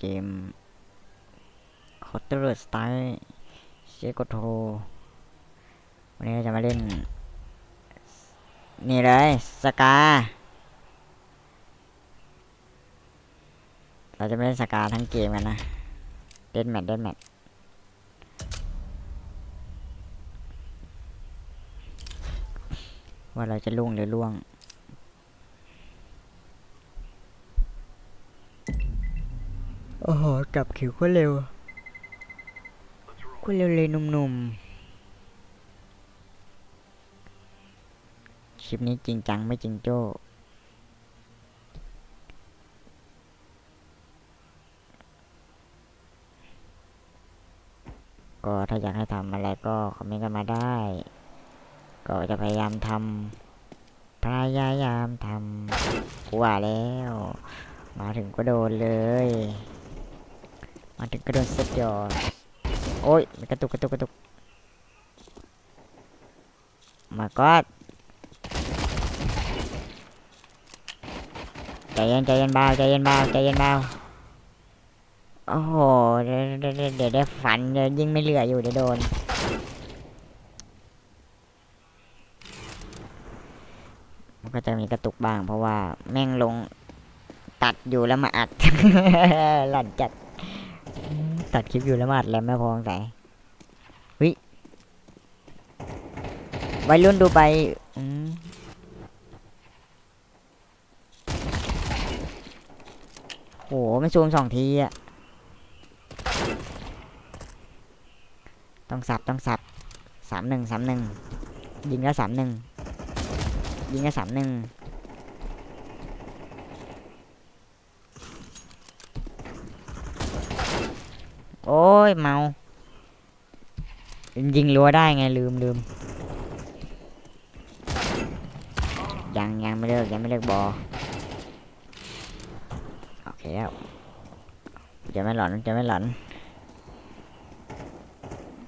เกม Counter Strike เชโกโทวันนี้เราจะมาเล่น นี่เลยสกา เราจะไม่เล่นสกาทั้งเกมกันนะเล่นแมตช์เล่นแมตช์ว่าเราจะลุ่งหรือล่วง โอ้โหกลับคิวก็เร็วก็เร็วเลยหนุ่มๆ คลิปนี้จริงจังไม่จริงโจ้ก็ถ้าอยากให้ทำอะไรก็คอมเมนต์กันมาได้ ก็จะพยายามทำพยายามทำกว่าแล้ว มาถึงก็โดนเลย มาถึงก็โดนเซ็ตยอดโอ้ยกระตุกกระตุกกระตุกมาก็ใจเย็นใจเย็นเบาใจเย็นเบาใจเย็นเบาโอ้โหเดี๋ยวเดี๋ยวเดี๋ยวเดี๋ยวได้ฝันเดี๋ยวยิ่งไม่เหลืออยู่เดี๋ยวโดนมันก็จะมีกระตุกบ้างเพราะว่าแม่งลงตัดอยู่แล้วมาอัดหลั่นจัด ตัดคลิปอยู่แล้วมาอัดแล้วไม่พองแต่วิวัยรุ่นดูไปโอืมโหมันซูมสองทีอะต้องสับต้องสับสามหนึ่งสามหนึ่งยิงแล้วสามหนึ่งยิงแล้วสามหนึ่ง โอ้ยเมา ยิงรัวได้ไงลืมลืมยังยังไม่เลิกยังไม่เลิกบอโอเคแล้วจะไม่หลอนจะไม่หลอน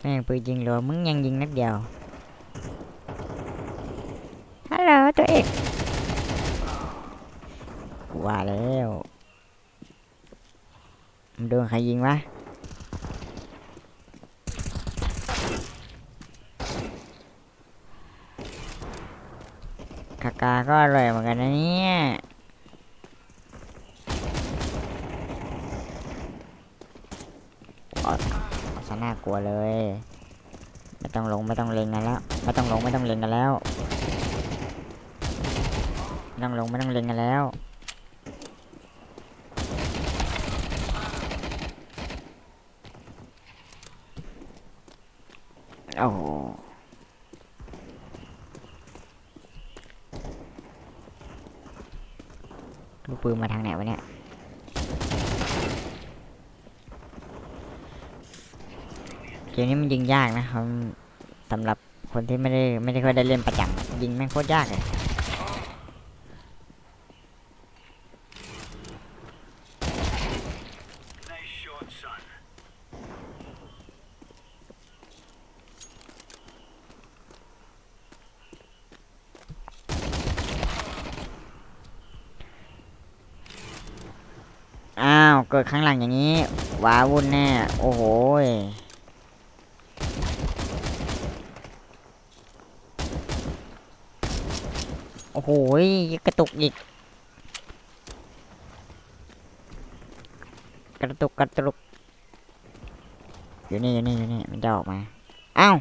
แม่งปืนยิงรัวมึงยังยิงนัดเดียวฮัลโหลตัวเอกว่าแล้วมันโดนใครยิงวะ คากาก็อร่อยเหมือนกันนะเนี่ยออาซะน่ากลัวเลย ไม่ต้องลงไม่ต้องเล็งกันแล้ว ไม่ต้องลงไม่ต้องเล็งกันแล้ว ไม่ต้องลงไม่ต้องเล็งกันแล้ว โอ้โห ลูก ปืนมาทางไหนวะเนี่ยเกมนี้มันยิงยากนะครับสำหรับคนที่ไม่ได้ไม่ได้ค่อยได้เล่นประจำยิงแม่งโคตรยากเลย อ้าวเกิดข้างหลังอย่างนี้ว้าวุ่นแน่ โอ้โหโอ้โหกระตุกอีก กระตุกกระตุก อยู่นี่อยู่นี่อยู่นี่มันจะออกมา อ้าว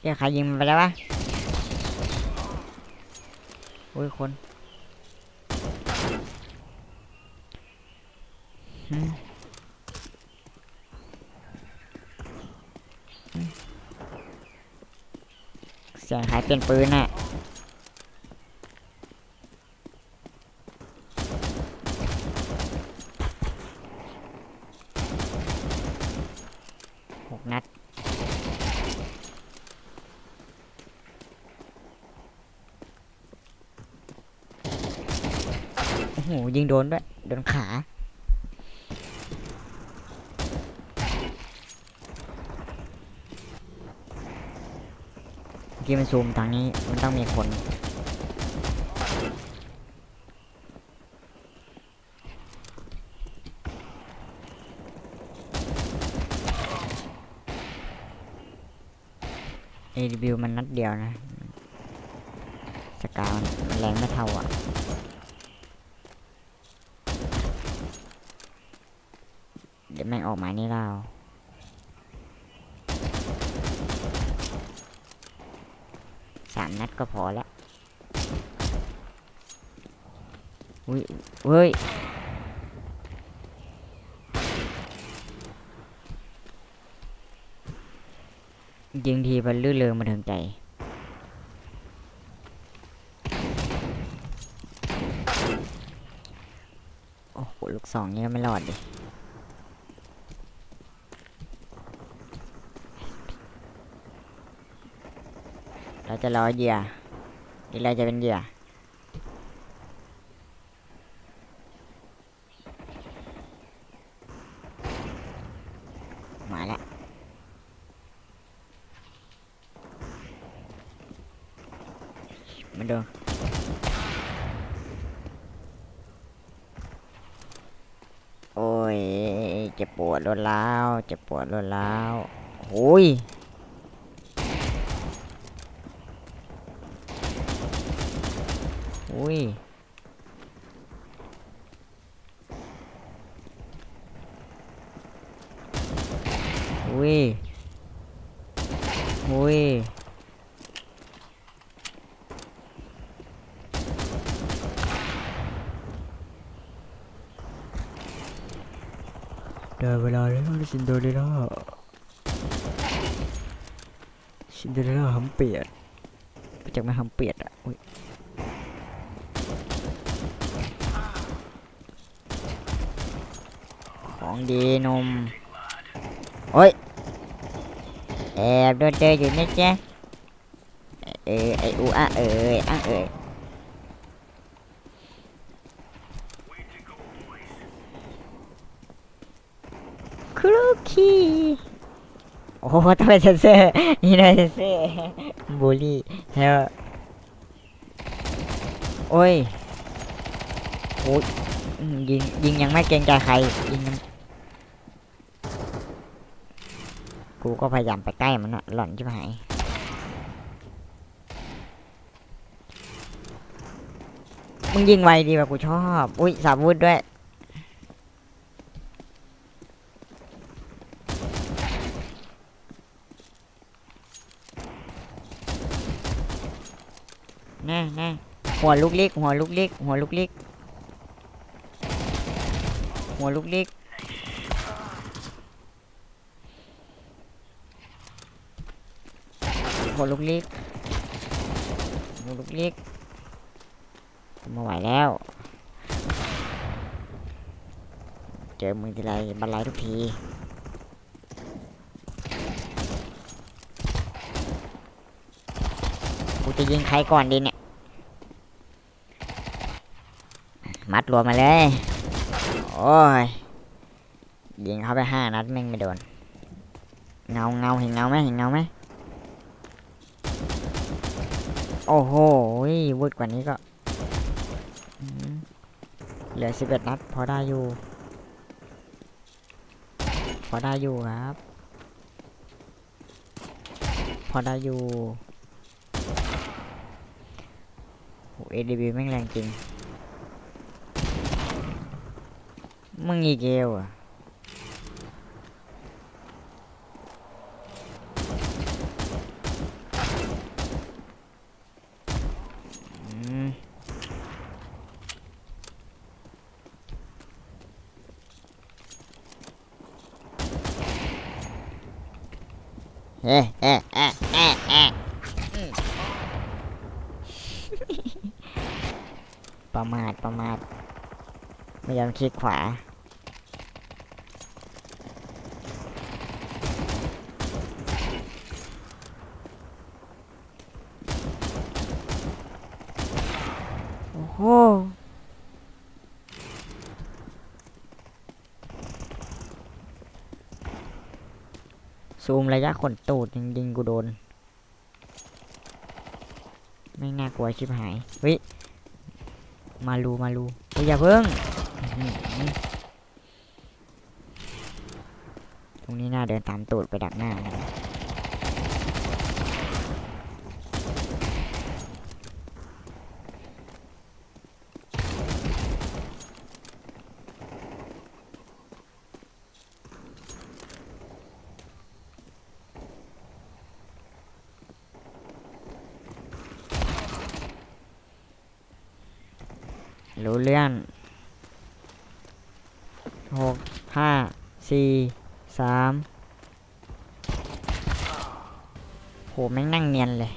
เรียกใครยิงมันไปแล้ววะโอ้ยคน อืมอืม เสียงหายเปลี่ยนปืนน่ะหกนัดโอ้โหยิงโดนด้วย โดนขา กี้มันซูมทางนี้มันต้องมีคน เอเดบิวมันนัดเดียวนะ สกาวแรงไม่เท่าอะเดี๋ยวแม่งออกมานี่เรา สามนัดก็พอแล้วอุ้ยเฮ้ยยิงทีมันลื่นเริงมาถึงใจโอ้โหลูกสองนี่ก็ไม่รอดดิ เรา จะรอเหยื่อหรือเราจะเป็นเหยื่อมาแล้วมาดูโอ้ยเจ็บปวดรถแล้วเจ็บปวดรถแล้วโอ้ย อุ้ยอุ้ยอุ้ยได้เวลาแล้วซินโดเรล่าซินโดเรล่าหำเปียดไปจากไหมาหำเปียดอะอุ้ย ของดีนมโอ้ยแอบโดนเจออยู่นะจ๊ะเออไออูอะเอยอะเอยครูคีโอ้โหต้องเป็นเซนเซอร์นี่นะเซนเซอร์บูลลี่แล้วโอ้ยโอ้ยยิงยิงยังไม่เกรงใจใครยิงยัง กูก็พยายามไปใกล้มันอะหล่อนชิบหายมึงยิงไวดีว่ะกูชอบ อุ้ยสาวุธด้วย แน่แน่หัวลูกเล็กหัวลูกเล็กหัวลูกเล็กหัวลูกเล็ก หัวลูกเล็กหัวลูกเล็กไมาไหวแล้ว เจอมึงทีไรบันไลทุกทีกูจะยิงใครก่อนดีเนี่ย มัดรวมมาเลย โอ้ย ยิงเข้าไปห้านัดแม่งไม่โดน เงาเงาเห็นเงาไหมเห็นเงาไหม โอ้โหวุดกว่านี้ก็ เหลือสิบเอ็ดนัด พอได้อยู่ พอได้อยู่ครับ พอได้อยู่โอ้เอดีบีแม่งแรงจริง มึงอีเกลอะ อืมเอ๊ะเอ๊ะเอ๊ะเอ๊ะเอ๊ะอืม ประมาทประมาทไม่ยอมคลิกขวา โอ้โห ซูมระยะขนตูดจริงๆกูโดน ไม่น่ากลัวชิบหายเฮ้ยมาลูมาลูอย่าเพิ่ง ตรงนี้น่าเดินตามตูดไปดักหน้านะ รู้เรื่องหกห้าสี่สามโหแม่งนั่งเนียนเลย